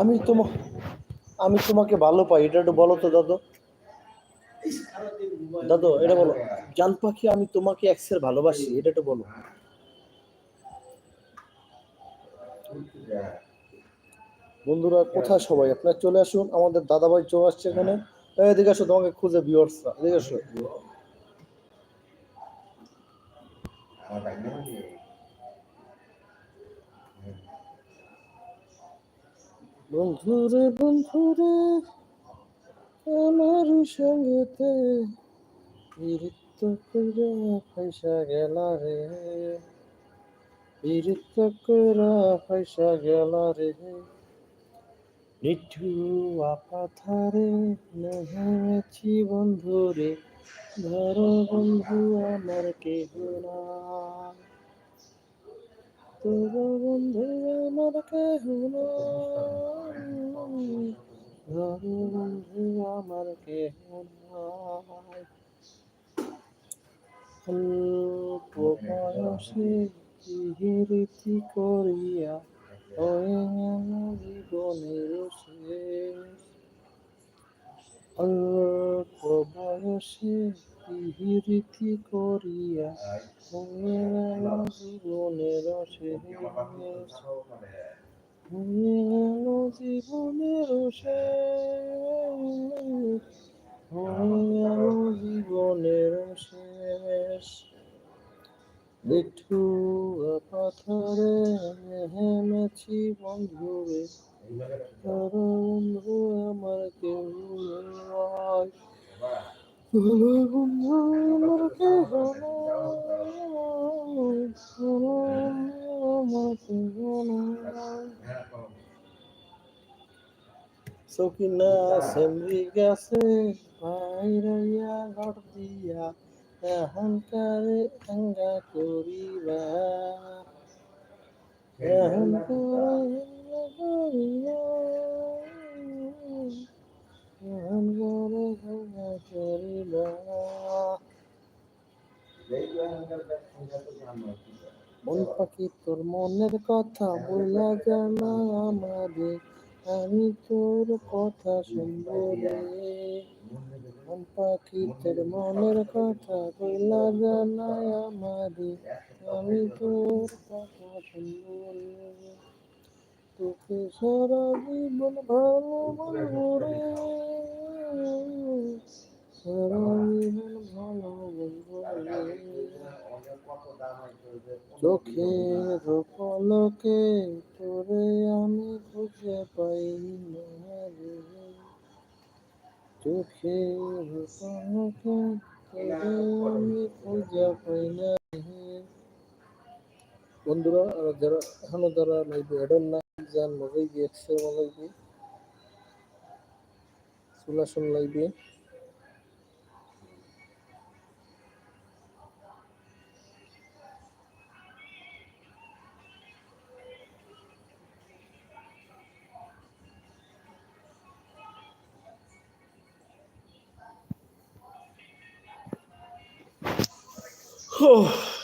আমি তোমা আমি তোমাকে ভালো পাই। এটা একটু বলো তো দাদু। দাদু এটা বলো। জান পাখি আমি তোমাকে এক্সের ভালোবাসি। এটা একটু বলো। বন্ধুরা কোথায় সবাই? আপনার চলে আসুন আমাদের দাদাভাই চলে আসছে এখানে। এদিকে আসো তোমাকে খুঁজে বিয়ার্সরা এদিকে আসো। বন্ধুরে বন্ধুরে আমার সঙ্গেতে বিরক্ত করে পয়সা গেলা রে। বিরক্ত করে পয়সা গেলা রে। নিঠু আপাথারে নেমেছি বন্ধুরে, ধরো বন্ধু আমার কেহ না তোর বন্ধু আমার কেহ না ধরো বন্ধু আমার কেহ নাই। অল্প বয়সে করিয়া জীবনের শেষ। অল্প বয়সে রীতি করিয়া হয়ে গেল জীবনের শেষ হয়ে গেল জীবনের শেষ হয়ে গেল মিঠু পাথরে হেমেছি বন্ধুরে তোর বন্ধু আমার কেউ নয় তোর বন্ধু আমার কেউ নয় তোর বন্ধু আমার কেউ নয় সকিনা সেমরি গেছে বাইরাইয়া ঘর দিয়া এহনকারে এঙ্গা করিবা এঙ্গা করিবা এহনকারে এঙ্গা করিবা মন পাখি তোর মনের কথা বলা জানা আমারে আমি তোর কথা শুনব রে। পাখি তোর মনের কথা বলা জানায় আমারে। আমি তোর কথা শুনব তোকে সারা জীবন ভালো বলব রে। চোখের পলকে তোরে আমি খুঁজে পাই চোখের পলকে তোরে আমি খুঁজে পাই না বন্ধুরা যারা এখনও যারা লাইভে অ্যাডন না যান লাগাইবি একশো লাগাইবি চুলাসন লাইভে Oh.